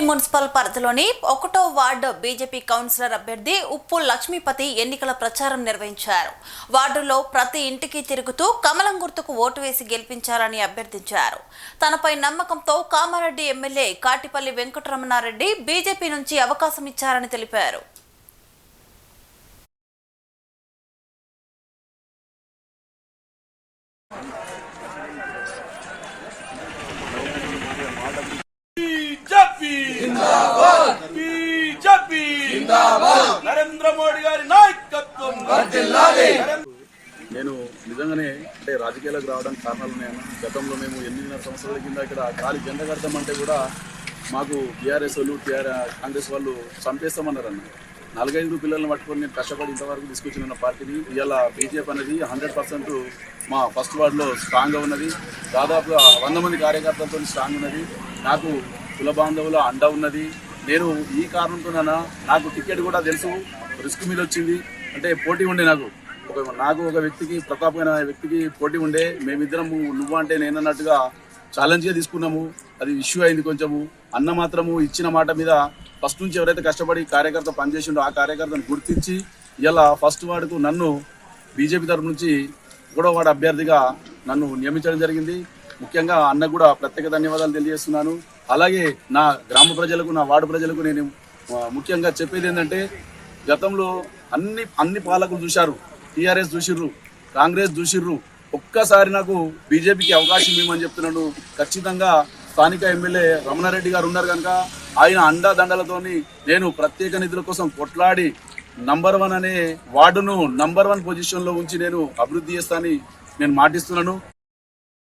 Kamareddy municipal పరిధిలోని ఒకటో ward BJP councillor అభ్యర్థి ఉప్పు లక్ష్మీపతి ఎన్నికల ప్రచారం నిర్వహించారు. వార్డులో ప్రతి ఇంటికి తిరుగుతూ కమలం గుర్తుకు ఓటు వేసి గెలిపించాలని అభ్యర్థించారు. తనపై నమ్మకంతో కామారెడ్డి ఎమ్మెల్యే కాటిపల్లి వెంకటరమణారెడ్డి బీజేపీ నుంచి అవకాశం ఇచ్చారని తెలిపారు బీజేపీ బీజేపీ నరేంద్ర మోడీ గారి నాయకత్వం నేను నిజంగానే అంటే రాజకీయాలకు రావడానికి కారణాలు ఉన్నాయన్న గతంలో మేము ఎనిమిదిన్నర సంవత్సరాల కింద ఇక్కడ ఖాళీ జెండా కడతామంటే కూడా మాకు టీఆర్ఎస్ వాళ్ళు టీఆర్ కాంగ్రెస్ వాళ్ళు చంపేస్తామన్నారన్న నాలుగైదు పిల్లల్ని పట్టుకొని నేను కష్టపడి ఇంతవరకు తీసుకొచ్చిన పార్టీని. ఇవాళ బీజేపీ అనేది హండ్రెడ్ పర్సెంట్ మా ఫస్ట్ వార్డులో స్ట్రాంగ్గా ఉన్నది. దాదాపుగా వంద మంది కార్యకర్తలతో స్ట్రాంగ్ ఉన్నది. నాకు కుల బాంధవుల అండ ఉన్నది. నేను ఈ కారణంతోనైనా నాకు టికెట్ కూడా తెలుసు. రిస్క్ మీద వచ్చింది. అంటే పోటీ ఉండే నాకు. ఒక నాకు ఒక వ్యక్తికి ప్రతాప్ అనే వ్యక్తికి పోటీ ఉండే. మేమిద్దరము నువ్వు అంటే నేనన్నట్టుగా ఛాలెంజ్గా తీసుకున్నాము. అది ఇష్యూ అయింది కొంచెము. అన్న మాత్రము ఇచ్చిన మాట మీద ఫస్ట్ నుంచి ఎవరైతే కష్టపడి కార్యకర్త పనిచేసిండో ఆ కార్యకర్తను గుర్తించి ఇలా ఫస్ట్ వాడుకు నన్ను బీజేపీ తరఫు నుంచి కూడా వాడు అభ్యర్థిగా నన్ను నియమించడం జరిగింది. ముఖ్యంగా అన్న కూడా ప్రత్యేక ధన్యవాదాలు తెలియజేస్తున్నాను. అలాగే నా గ్రామ ప్రజలకు నా వార్డు ప్రజలకు నేను ముఖ్యంగా చెప్పేది ఏంటంటే గతంలో అన్ని అన్ని పాలకులు చూశారు టీఆర్ఎస్ చూసిర్రు కాంగ్రెస్ చూసిర్రు. ఒక్కసారి నాకు బీజేపీకి అవకాశం ఇవ్వమని చెప్తున్నాను ఖచ్చితంగా స్థానిక ఎమ్మెల్యే రమణారెడ్డి గారు ఉన్నారు కనుక ఆయన అండాదండలతోని నేను ప్రత్యేక నిధుల కోసం కొట్లాడి నంబర్ వన్ అనే వార్డును నంబర్ వన్ పొజిషన్లో ఉంచి నేను అభివృద్ధి చేస్తానని నేను మాటిస్తున్నాను.